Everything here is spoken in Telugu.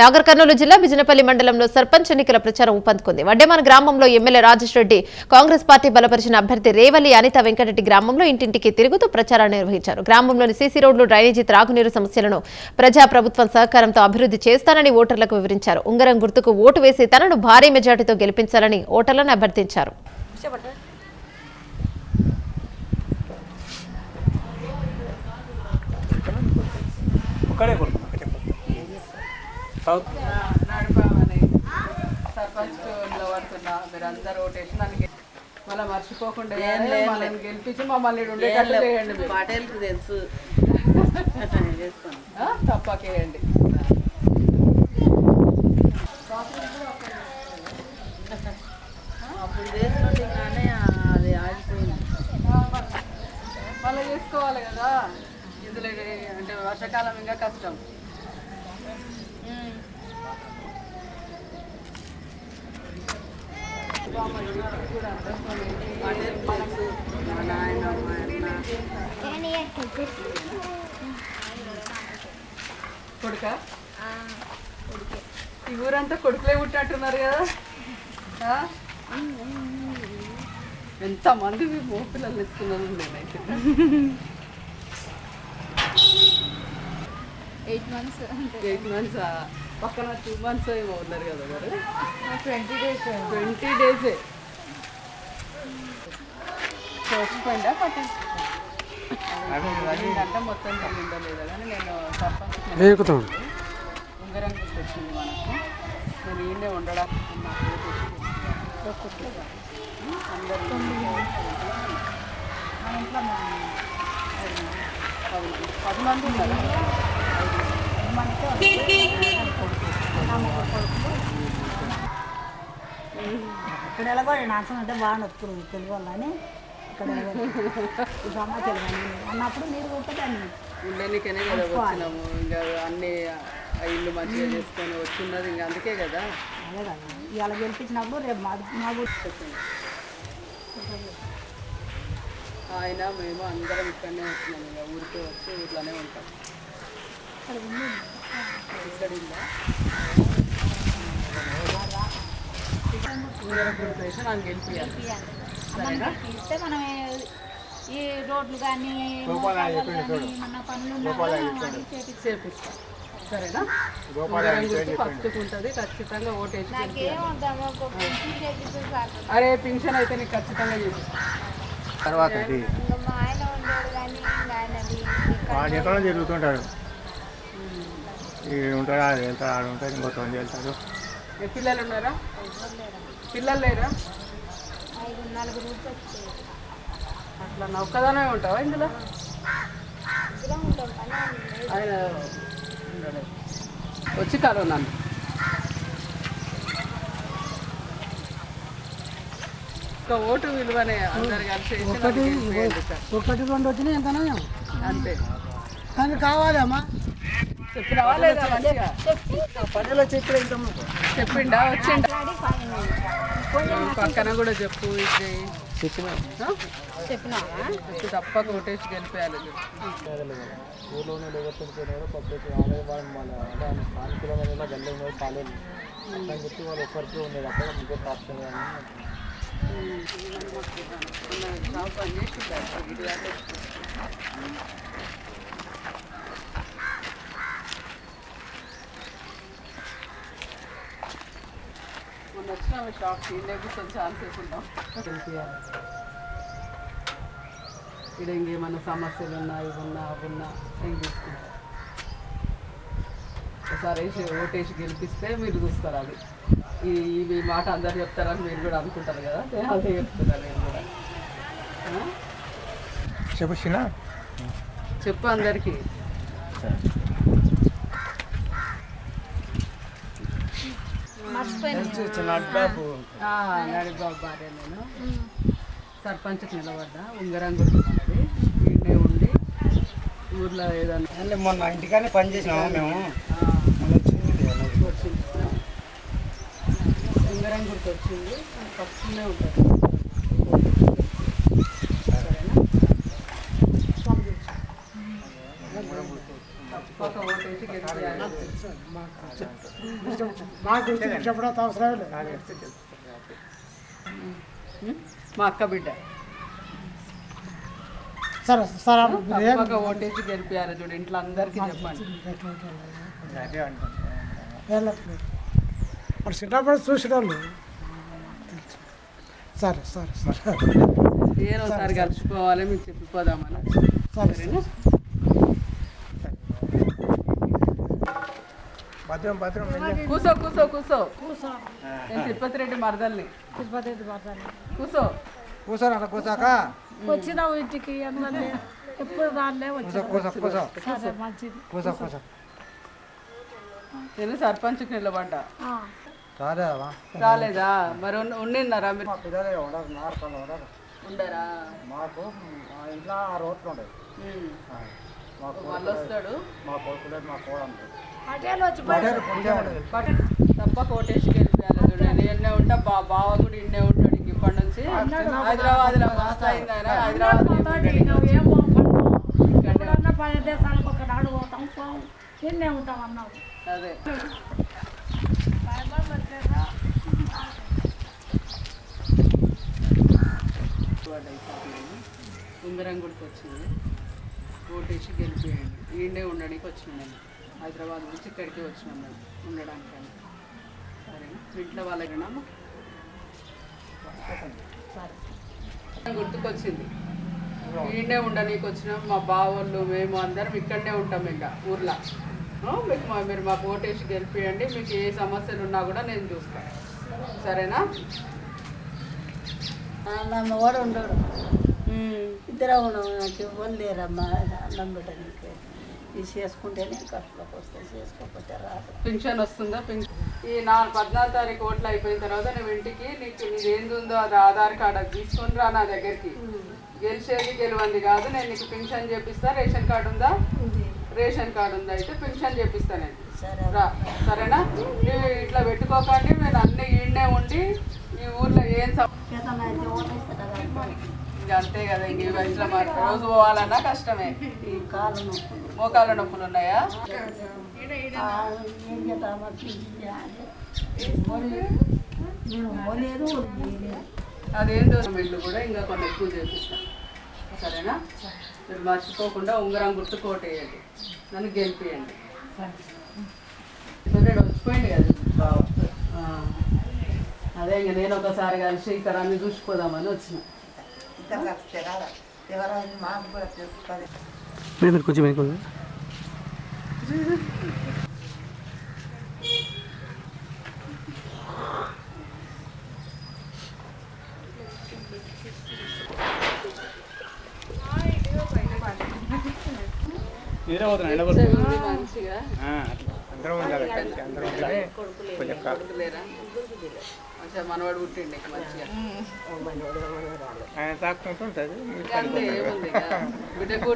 నాగర్ కర్నూలు జిల్లా బిజినపల్లి మండలంలో సర్పంచ్ ఎన్నికల ప్రచారం ఊపందుకుంది. వడ్డేమాన గ్రామంలో MLA Rajesh Reddy Congress party బలపరిచిన అభ్యర్థి రేవల్లి అనిత వెంకటరెడ్డి గ్రామంలో ఇంటింటికి తిరుగుతూ ప్రచారాన్ని నిర్వహించారు. గ్రామంలోని సీసీ రోడ్లు డ్రైనేజీ త్రాగునీరు సమస్యలను ప్రజా ప్రభుత్వం సహకారంతో అభివృద్ధి చేస్తానని ఓటర్లకు వివరించారు. ఉంగరం గుర్తుకు ఓటు వేసి తనను భారీ మెజార్టీతో గెలిపించాలని ఓటర్లను అభ్యర్థించారు. ఒక్కడే నడపామని సర్పంచ్ నిలబడుతున్నా. మీరు అందరు ఓటేసి మళ్ళీ మర్చిపోకుండా గెలిపించి మమ్మల్ని చేయండి తెలుసు? తప్పకేయండి. అప్పుడు చేస్తుంటే కానీ అది ఆగిపోయింది. మళ్ళీ చేసుకోవాలి కదా. ఇందులో అంటే వర్షాకాలం ఇంకా కష్టం పాటేలకు తెలుసు మా నాయన మా అన్న కొడుక? ఈ ఊరంతా కొడుకులే పుట్టినట్టున్నారు కదా. ఆ? ఎంతమంది మీ మో పిల్లలు ఎత్తుకున్నాను నేనైతే. ఎయిట్ మంత్స్ ఎయిట్ మంత్స్ పక్కన టూ మంత్స్ ఏమో ఉన్నారు కదా మరి? ట్వంటీ డేస్ ట్వంటీ డేసే చచ్చిపోయిందా పట్టండి అంటే మొత్తం తెలియదా లేదా కానీ నేను సర్పంచ్ ఎక్కుతాం ఉంగరం వచ్చింది మనకు. నేను ఈయనే ఉండడానికి నాకు అందరూ పది- పది మంది. ఇక్కడ ఎలాగో నాకు అంటే బాగా నొప్పులు తెలుగు వాళ్ళని ఇక్కడ ఈ సమాచారం అన్నప్పుడు మీరు కొట్టదాన్ని ఉండేనికనే కదా వచ్చినాము. ఇంకా అన్ని ఇల్లు మంచిగా చేసుకొని వచ్చిన్నది ఇంకా అందుకే కదా. అదే కదా. ఇవాళ గెలిపించినప్పుడు రేపు మా మా గుర్తు ఆయన మేము అందరం ఇక్కడనే వచ్చినాము ఇంకా ఊరికే వచ్చి ఊర్లోనే ఉంటాం. ఇస్తే మనం ఈ రోడ్లు కానీ మన పనులు. చేపిస్తాం సరేనా ఫస్ట్కి ఉంటుంది ఖచ్చితంగా ఓటేసి. అరే పింఛన్ అయితే నీకు ఖచ్చితంగా చేపిస్తాం తర్వాత కానీ వాడు ఎక్కడో తిరుగుతుంటాడు ఈ ఉంటాడు ఆడు వెళ్తాడు ఆడు ఉంటాడు ఇంకో తొంది వెళ్తాడు. ఏ పిల్లలు ఉన్నారా? పిల్లలు లేరా? అట్లా నా ఒక్కదానే ఉంటావా ఇందులో? ఆయన. వచ్చి కలవు నన్ను ఒక ఓటు విలువనే అందరు కలిసి. ఒకటి రెండు వచ్చినాయి ఎంత అంతే. కానీ కావాలమ్మా చెప్పిన చెప్పిండా? వచ్చిండా? పక్కన కూడా చెప్పు ఇది. వచ్చి తప్పక ఓటేసి గెలిపేయాలి. ఊళ్ళోనే లేకపోతే పబ్లిక్ ఆలయ వాళ్ళ స్థానికుల గల్లీ ఉన్నది అని చెప్పి వాళ్ళు ఒక్కరికి ఉండేది. అక్కడ ముగ్గురు రాష్ట్రం షాప్ షాప్కి వేసుకుంటాం ఇక్కడ ఇంకేమన్నా సమస్యలు ఉన్నా ఇవి ఉన్నా అవి ఉన్నా ఏం తీసుకుంటాం ఒకసారి వేసి ఓటేసి గెలిపిస్తే మీరు చూస్తారు అది. ఈ ఈ మాట అందరు చెప్తారని మీరు కూడా అనుకుంటారు కదా? నేను అదే చెప్తున్నారు నేను కూడా? చెప్పు చెప్పు అందరికీ. ఆ, నడిబాబు భార్య నేను. సర్పంచ్కి నిలబడ్డా. ఉంగరం గుర్తున్నది ఈయనే ఉండి ఊర్లో ఏదన్నా మొన్న ఇంటికానే పని చేసినాము మేము. వచ్చింది. ఉంగరం గుర్తు వచ్చింది పక్కనే ఉంటుంది సరేనా తప్పక ఓటేసి గెలిచేయాలి మాకు గురించి చెప్పడం అవసరం లేదు మా అక్క బిడ్డ. సరే సరే తప్పక ఓటేసి గెలిపారు చూడు ఇంట్లో అందరికీ చెప్పండి. మరి చిన్నప్పుడు చూసిన వాళ్ళు సరే సరే. సరే ఏరోసారి కలిసిపోవాలి మీకు చెప్పిపోదామని. సరే. సరేనా? భద్రం కూసో కూసో కూసో. నేను తిరుపతి రెడ్డి మరదల్ని. తిరుపతి పడతాను కూసో. కూర్చోరు అలా కూర్చోక వచ్చినావు ఇంటికి అందువల్ల ఎప్పుడు రాలే కూర్చో కూర్చో సరే మంచిది. కూర్చో కూర్చో నేను సర్పంచ్కి నిలబడ్డా. ఆ. రాలేవా రాలేదా? మరి ఉండిన్నారా మీరు? మా పిల్లలే ఉండరు నార్పల్లి ఉండరు ఉండరా? మాకు మా ఇంట్లో ఆ రోడ్లు ఉండవు వాళ్ళు వస్తాడు మా కొడుకులేదు మా కోడలు. పటేలు వచ్చి పడేరు కొంచెం ఉండదు తప్ప కోటేసి గెలిపారు చూడు నేను ఎన్నే ఉంటా బా బావ కూడా ఇన్నే ఉంటాడు ఇప్పటి నుంచి. హైదరాబాద్లో మస్తు అయింది ఆయన. హైదరాబాద్ అదే. ఉంగరం గుడికి వచ్చింది. ఓటేసి గెలిపేయండి ఈడే ఉండడానికి వచ్చినాం నేను హైదరాబాద్ నుంచి ఇక్కడికి వచ్చినాం మేము ఉండడానికి సరేనా? మీ ఇంట్లో వాళ్ళకేనా గుర్తుకొచ్చింది. ఈడే ఉండడానికి వచ్చినాం మా బావోళ్ళు మేము అందరం ఇక్కడనే ఉంటాం ఇంకా ఊర్లో. మీకు మా మీరు మాకు ఓటేసి గెలిపియండి మీకు ఏ సమస్యలు ఉన్నా కూడా నేను చూస్తాను సరేనా? అన్నం కూడా ఉండడు. ఇద్దరు ఉన్నాం నాకు ఇవ్వరు లేరమ్మా అన్నం పెట్టడానికి. ఇది చేసుకుంటేనే కష్టంలోకి వస్తాయి. చేసుకోకపోతే రాదు. పింఛన్ వస్తుందా? పింఛన్ ఈ నా పద్నాలుగు తారీఖు ఓట్లు అయిపోయిన తర్వాత నువ్వు ఇంటికి నీకు నీది ఏంది ఉందో అది ఆధార్ కార్డు అది తీసుకొని రా నా దగ్గరికి. గెలిచేది గెలవంది కాదు నేను నీకు పింఛన్ చేపిస్తా రేషన్ కార్డు ఉందా? రేషన్ కార్డు ఉందా అయితే పింఛన్ చేపిస్తా నేను. సరే. రా. సరేనా? నువ్వు ఇట్లా పెట్టుకోకండి నేను అన్ని ఈడనే ఉండి ఈ ఊర్లో ఏం ఇంక అంతే కదా ఇంక ఈ వయసులో మరి రోజు పోవాలన్నా కష్టమే. ఈ కాలు నొప్పులు. మోకాళ్ళ నొప్పులు ఉన్నాయా. అదేందో వీళ్ళు కూడా ఇంకా కొన్ని ఎక్కువ చేపిస్తా సరేనా? మీరు మర్చిపోకుండా ఉంగరం గుర్తు కోటేయండి. నన్ను గెలిపియండి. వచ్చిపోయింది కదా. అదే ఇంక నేను ఒకసారి కలిసి ఇక్కడ అన్ని చూసిపోదామని వచ్చిన. ఇద్దరు కలిస్తే కదా ఎవరైనా మాకు కూడా తెలుస్తుంది మీరు కొంచెం కొంచెం ఉంది మంచిగా అందరూ ఉండాలి అందరూ ఉండాలి. కొంచెం కా- కొడుకులేరా మంచిగా మనవాడు పుట్టిండి మంచిగా. ఆయన ఇక. బిడ్డకు